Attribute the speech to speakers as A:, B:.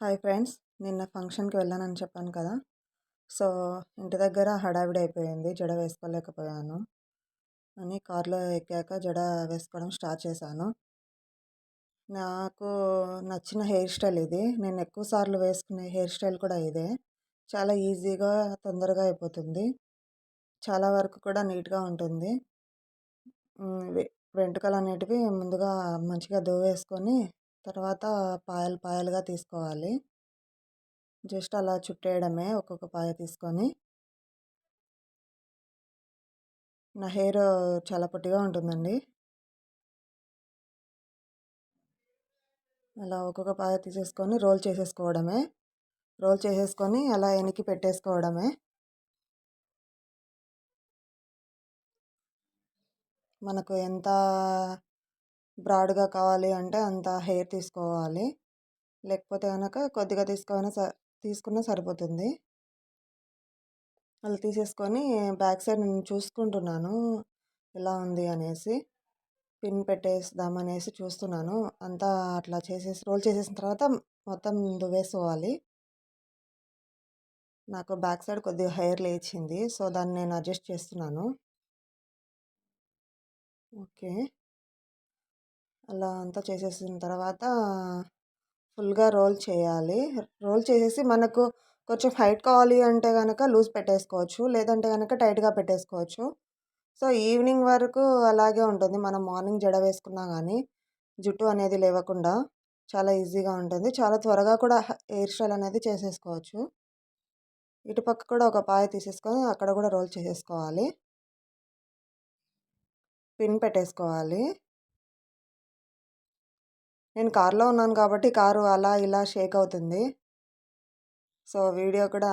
A: Hi friends నిన్న ఫంక్షన్కి వెళ్ళానని చెప్పాను కదా. సో ఇంటి దగ్గర హడావిడి అయిపోయింది జడ వేసుకోలేకపోయాను. అని కార్లో ఎక్కాక జడ వేసుకోవడం స్టార్ట్ చేశాను. నాకు నచ్చిన హెయిర్ స్టైల్ ఇది. నేను ఎక్కువ సార్లు వేసుకునే హెయిర్ స్టైల్ కూడా ఇదే. చాలా ఈజీగా తొందరగా అయిపోతుంది. చాలా వరకు కూడా నీట్గా ఉంటుంది. వెంట్రుకలు అనేటివి ముందుగా మంచిగా దువ్వేసుకొని తర్వాత పాయలు పాయలుగా తీసుకోవాలి. జస్ట్ అలా చుట్టేయడమే ఒక్కొక్క పాయ తీసుకొని. నా హెయిర్ చాలా పొట్టిగా ఉంటుందండి. అలా ఒక్కొక్క పాయ తీసేసుకొని రోల్ చేసేసుకోవడమే. రోల్ చేసేసుకొని అలా వెనక్కి పెట్టేసుకోవడమే. మనకు ఎంత బ్రాడ్గా కావాలి అంటే అంత హెయిర్ తీసుకోవాలి. లేకపోతే కనుక కొద్దిగా తీసుకొని స తీసుకున్నా సరిపోతుంది. అలా తీసేసుకొని బ్యాక్ సైడ్ నేను చూసుకుంటున్నాను. ఎలా ఉంది అనేసి పిన్ పెట్టేద్దామనేసి చూస్తున్నాను. అంతా అట్లా చేసేసి రోల్ చేసేసిన తర్వాత మొత్తం దువ్వేసుకోవాలి నాకు బ్యాక్ సైడ్ కొద్దిగా హెయిర్ లేచింది. సో దాన్ని నేను అడ్జస్ట్ చేస్తున్నాను. ఓకే. అలా అంతా చేసేసిన తర్వాత ఫుల్గా రోల్ చేయాలి. రోల్ చేసేసి మనకు కొంచెం హైట్ కావాలి అంటే కనుక లూజ్ పెట్టేసుకోవచ్చు. లేదంటే కనుక టైట్గా పెట్టేసుకోవచ్చు. సో ఈవినింగ్ వరకు అలాగే ఉంటుంది. మనం మార్నింగ్ జడ వేసుకున్నా కానీ జుట్టు అనేది లేవకుండా చాలా ఈజీగా ఉంటుంది. చాలా త్వరగా కూడా హెయిర్ స్టైల్ అనేది చేసేసుకోవచ్చు. ఇటుపక్క కూడా ఒక పాయ తీసేసుకొని అక్కడ కూడా రోల్ చేసేసుకోవాలి. పిన్ పెట్టేసుకోవాలి. నేను కార్లో ఉన్నాను కాబట్టి కారు అలా ఇలా షేక్ అవుతుంది. సో వీడియో కూడా